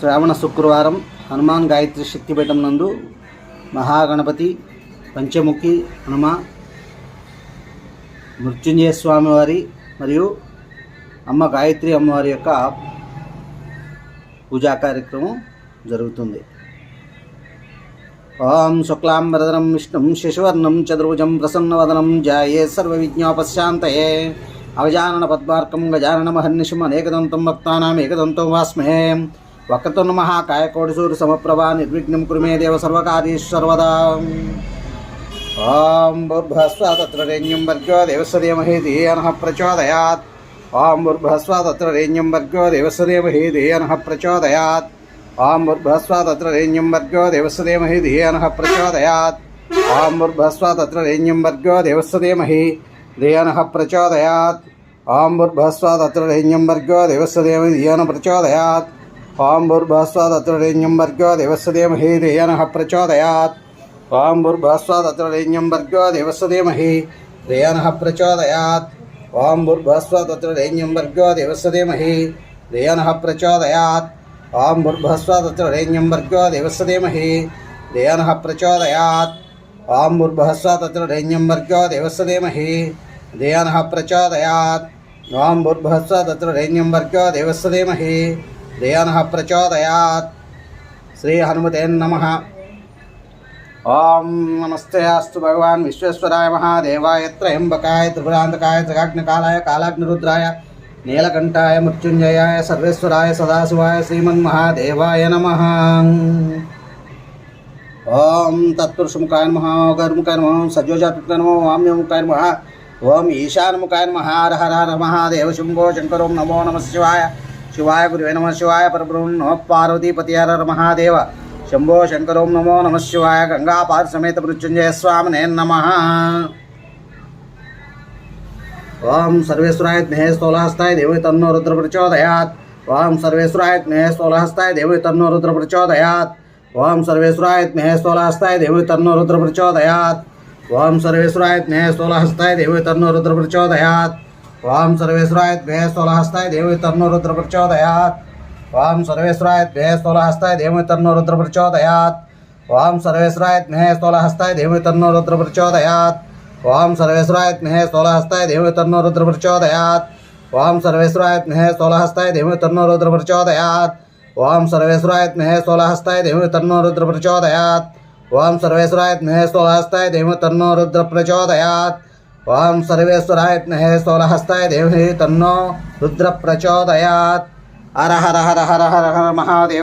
శ్రావణ శుక్రవారం హనుమాన్ గాయత్రి శక్తిపీఠం నందు మహాగణపతి పంచముఖి హనుమ మృత్యుంజయ స్వామివారి మరియు అమ్మ గాయత్రి అమ్మవారి యొక్క పూజా కార్యక్రమం జరుగుతుంది. ఓం శుక్లాంబరదరం విష్ణుం శశివర్ణం చతుర్భుజం ప్రసన్నవదనం జాయే సర్వ విజ్ఞాపశాంతయే అవజానన పద్మార్కం గజానన మహర్నిశం అనేకదంతం భక్తానాం ఏకదంతం వక్రతున్న మహాకాయకోటిసూరి సమప్రభా నిర్విఘ్నం కురుమే దేవ సర్వకార్యేషు సర్వదా ఓం బుర్భస్వ తత్ర రేణ్యం వర్గో దేవస్వదేమహే ధీయనః ప్రచోదయాత్ ఓం బుర్భస్వ తత్ర రేణ్యం వర్గో దేవస్వదేమహే ధీయనః ప్రచోదయాత్ ఓం బుర్భస్వ తత్ర రేణ్యం వర్గో దేవస్వదేమహే ధీయనః ప్రచోదయాత్ ఓం బుర్భస్వ తత్ర రేణ్యం వర్గో దేవస్వదేమహి ధీయనః ప్రచోదయాత్ ఓం బుర్భస్వ తత్ర రేణ్యం వర్గో దేవస్వదేమహి ధీయన ప్రచోదయాత్ పాంబుర్భాస్వాదత్రలింగం వర్గో దేవస్వదేమహి రేయనః ప్రచోదయాత్ పాంబుర్భాస్వాదత్రలింగం వర్గో దేవస్వదేమహి రేయనః ప్రచోదయాత్ పాంబుర్భాస్వాదత్రలింగం వర్గో దేవస్వదేమహి రేయనః ప్రచోదయాత్ పాంబుర్భస్వాదత్రలింగం వర్గో దేవస్వదేమహి రేయనః ప్రచోదయాత్ పాంబుర్భస్వాదత్రలింగం వర్గో దేవస్వదేమహి రేయనః ప్రచోదయాత్ వాంబుర్భస్వాదత్రలింగం వర్గో దేవస్వదేమహి दे प्रचोदया श्री हनुमते नम ओं नमस्ते अस्त भगवान् विश्वेश्वराय महादेवाय त्रयंबकाय त्रिपुरान्तकाय जगाग्निकालाय कालाग्निरुद्राय नीलकंठा मृत्युंजयाय सर्वेश्वराय सदाशिवाय श्रीमन्महादेवाय नम ॐ तत्पुरुषमुखाय नमः गर्मुखाय नम सज्जोजात्मकाय नमो नम ओं ईशान ईशानमुखाय नम हर हर हर महादेव शम्भो शंकर नमो नम शिवाय शिवाय गुरु नम शिवाय परब्रह्म नम पार्वती पतिहर महादेव। शंभो शंकर नमो नम शिवाय। गंगा पार समेत मृत्युंजय स्वाम ने नम। ओं सर्वेश्वराय ज्ञे स्थूलहस्ताय देवी तन्नो रुद्र प्रचोदयात ओं सर्वेश्वराय ज्ञे स्थूलहस्ताय देवी तन्नो रुद्र प्रचोदयात ओं सर्वेश्वराय ज्ञे स्थूलहस्ताय देवी तन्नो रुद्र प्रचोदयात ओं सर्वेश्वराय ज्ञे स्थूलहस्ताय देवी तन्नो रुद्र प्रचोदयात ओम सर्वेश्वराय द्वे स्थूलहस्ताय देव तन्नो रुद्र प्रचोदयात ओम सर्वेश्वराय द्वे स्थूलहस्ताय देव तन्नो रुद्र प्रचोदयात ओम सर्वेश्वराय द्वे स्थूलहस्ताय देव तन्नो रुद्र प्रचोदयात ओम सर्वेश्वराय द्वे स्थूलहस्ताय देव तन्नो रुद्र प्रचोदयात ओम सर्वेश्वराय द्वे स्थूलहस्ताय देव तन्नो रुद्र प्रचोदयात ओम सर्वेश्वराय द्वे स्थूलहस्ताय देव तन्नो रुद्र प्रचोदयात ओम सर्वेश्वराय द्वे स्थूलहस्ताय देव तन्नो रुद्र प्रचोदयात ओम सर्वेश्वराय नहे सोलहस्ताय देवी तन्नो रुद्र प्रचोदयात् हर हर हर हर हर हर महादेव।